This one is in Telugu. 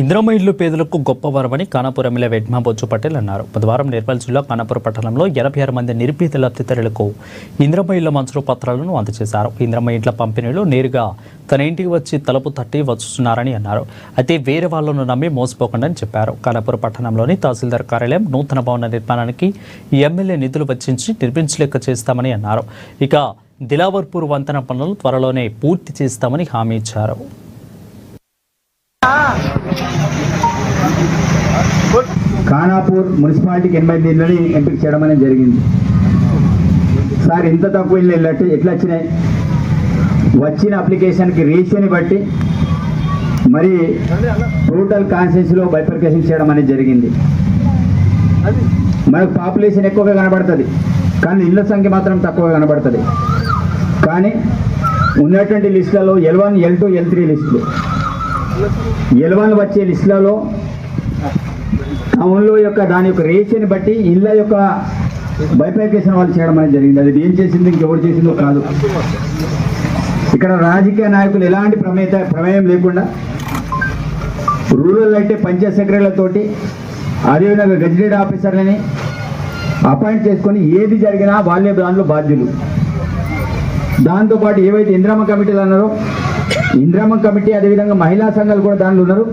ఇంద్రమ్మ ఇళ్ళు పేదలకు గొప్ప వరమని కానాపూర్ ఎమ్మెల్యే వెడ్మా బొజ్జు పటేల్ అన్నారు. బుధవారం నిర్మల్ జిల్లా కానాపూర్ పట్టణంలో ఎనభై ఆరు మంది నిరుపేద లబ్ధిదారులకు ఇంద్రమ్మ ఇళ్ళ మంజూరు పత్రాలను అందజేశారు. ఇంద్రమ్మ ఇంట్ల పంపిణీలు నేరుగా తన ఇంటికి వచ్చి తలుపు తట్టి వస్తున్నారని అన్నారు. అయితే వేరే వాళ్ళను నమ్మి మోసపోకుండా చెప్పారు. కానాపూర్ పట్టణంలోని తహసీల్దార్ కార్యాలయం నూతన భవన నిర్మాణానికి ఎమ్మెల్యే నిధులు వెచ్చించి నిర్మించలేక చేస్తామని అన్నారు. ఇక దిలావర్పూర్ వంతెన పనులు త్వరలోనే పూర్తి చేస్తామని హామీ ఇచ్చారు. ఖానాపూర్ మున్సిపాలిటీకి ఎనభై ఇళ్ళని ఎంపిక చేయడం అనేది జరిగింది. సార్ ఇంత తక్కువ ఇళ్ళు ఎట్లా ఎట్లా వచ్చినాయి? వచ్చిన అప్లికేషన్కి రేషియోని బట్టి మరి టోటల్ కాన్సెన్స్లో బైఫర్కేషన్ చేయడం అనేది జరిగింది. మనకు పాపులేషన్ ఎక్కువగా కనబడుతుంది. కానీ ఇళ్ళ సంఖ్య మాత్రం తక్కువగా కనబడుతుంది. కానీ ఉన్నటువంటి లిస్టులలో L one L two L three లిస్టులు. ఎల్ వచ్చే లిస్టులలో టౌన్లో యొక్క దాని యొక్క రేషన్ బట్టి ఇళ్ళ యొక్క బైఫైకేషన్ వాళ్ళు చేయడం అనేది జరిగింది. అది ఏం చేసింది? ఇంకెవరు చేసిందో కాదు. ఇక్కడ రాజకీయ నాయకులు ఎలాంటి ప్రమేత ప్రమేయం లేకుండా రూరల్ అయితే పంచాయత్ సెక్రటరీలతోటి అదేవిధంగా గజిటెడ్ ఆఫీసర్లని అపాయింట్ చేసుకొని ఏది జరిగినా వాళ్ళే దాంట్లో బాధ్యులు. దాంతోపాటు ఏవైతే ఇంద్రమ్మ కమిటీలు అన్నారో ఇంద్రామ కమిటీ అదేవిధంగా మహిళా సంఘాలు కూడా దానిలో ఉన్నారు.